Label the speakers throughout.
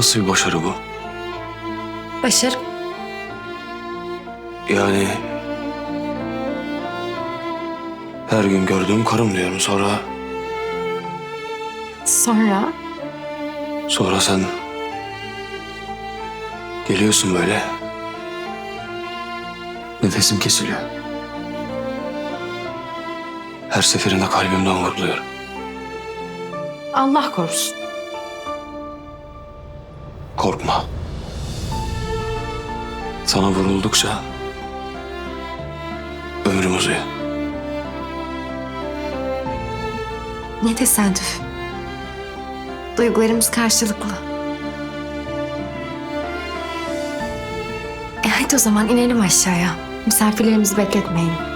Speaker 1: Nasıl bir başarı bu?
Speaker 2: Başarı.
Speaker 1: Yani... Her gün gördüğüm karım diyorum. Sonra...
Speaker 2: Sonra
Speaker 1: Sonra sen... Geliyorsun böyle. Nefesim kesiliyor. Her seferinde kalbimden vuruluyorum.
Speaker 2: Allah korusun.
Speaker 1: Korkma. Sana vuruldukça ömrüm uzuyor.
Speaker 2: Ne tesadüf. Duygularımız karşılıklı. E hadi o zaman inelim aşağıya. Misafirlerimizi bekletmeyin.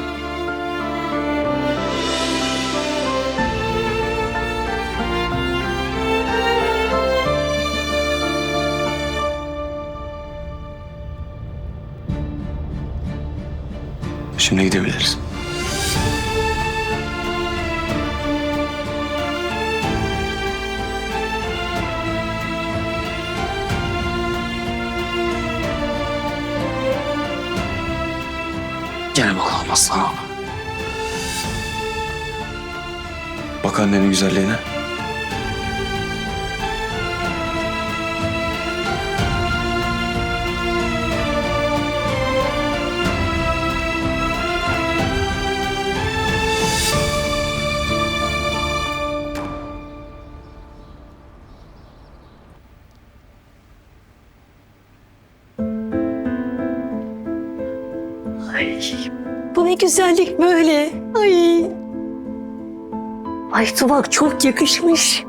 Speaker 1: Şimdi gidebiliriz. Gel bakalım aslanım. Bak annenin güzelliğine.
Speaker 3: Ne güzellik böyle. Ay. Ay Tubak çok yakışmış.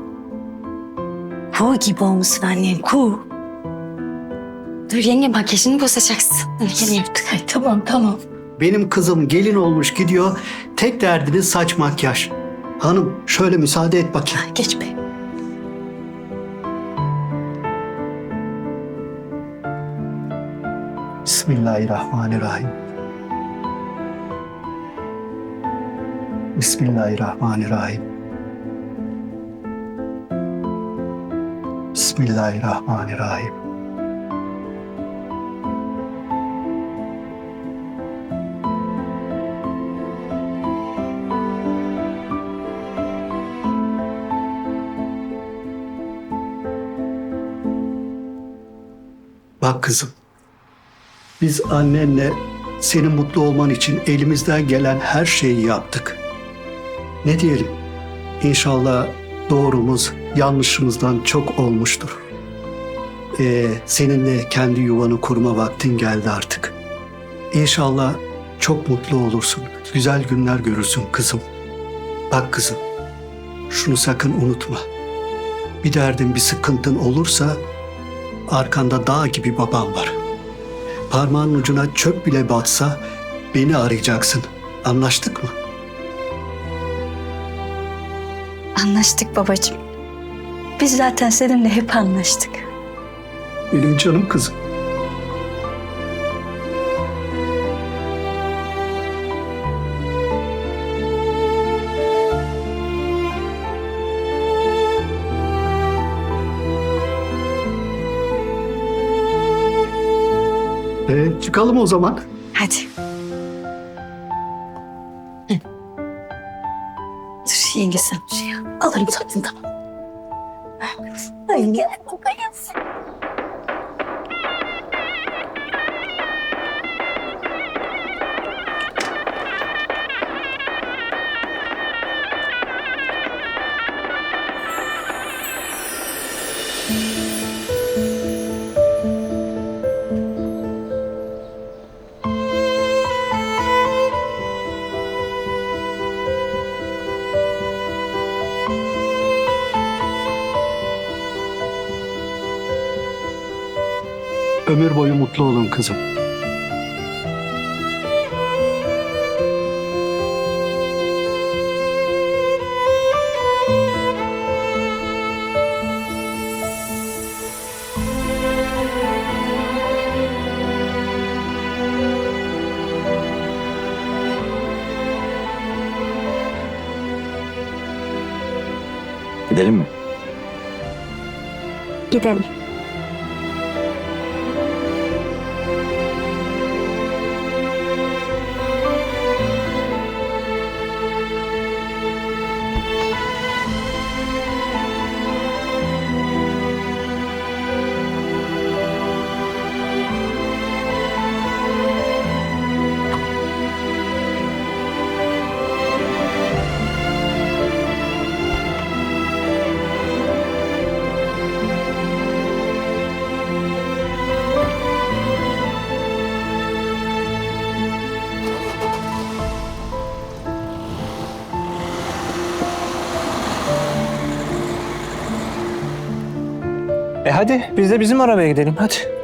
Speaker 3: Kuğu gibi olmuşsun annen kuğu.
Speaker 2: Dur yenge makyajını bozacaksın. Yenge
Speaker 3: Ay, tamam tamam.
Speaker 4: Benim kızım gelin olmuş gidiyor. Tek derdiniz saç makyaj. Hanım şöyle müsaade et bakayım.
Speaker 3: Geç be.
Speaker 4: Bismillahirrahmanirrahim. Bismillahirrahmanirrahim. Bismillahirrahmanirrahim. Bak kızım. Biz annenle senin mutlu olman için elimizden gelen her şeyi yaptık. Ne diyelim? İnşallah doğrumuz yanlışımızdan çok olmuştur. Ee, seninle kendi yuvanı kurma vaktin geldi artık. İnşallah çok mutlu olursun. Güzel günler görürsün kızım. Bak kızım, şunu sakın unutma. Bir derdin, bir sıkıntın olursa arkanda dağ gibi babam var. Parmağın ucuna çöp bile batsa beni arayacaksın. Anlaştık mı?
Speaker 2: Anlaştık babacığım.
Speaker 3: Biz zaten seninle hep anlaştık.
Speaker 4: Benim canım kızım. Ee, çıkalım o zaman.
Speaker 2: Hadi.
Speaker 3: Dur yenge sen şey yap. Alırım tatlını tamam. Ay gel bakayım.
Speaker 4: Ömür boyu mutlu olun kızım.
Speaker 1: Gidelim mi?
Speaker 2: Gidelim.
Speaker 5: E hadi biz de bizim arabaya gidelim hadi.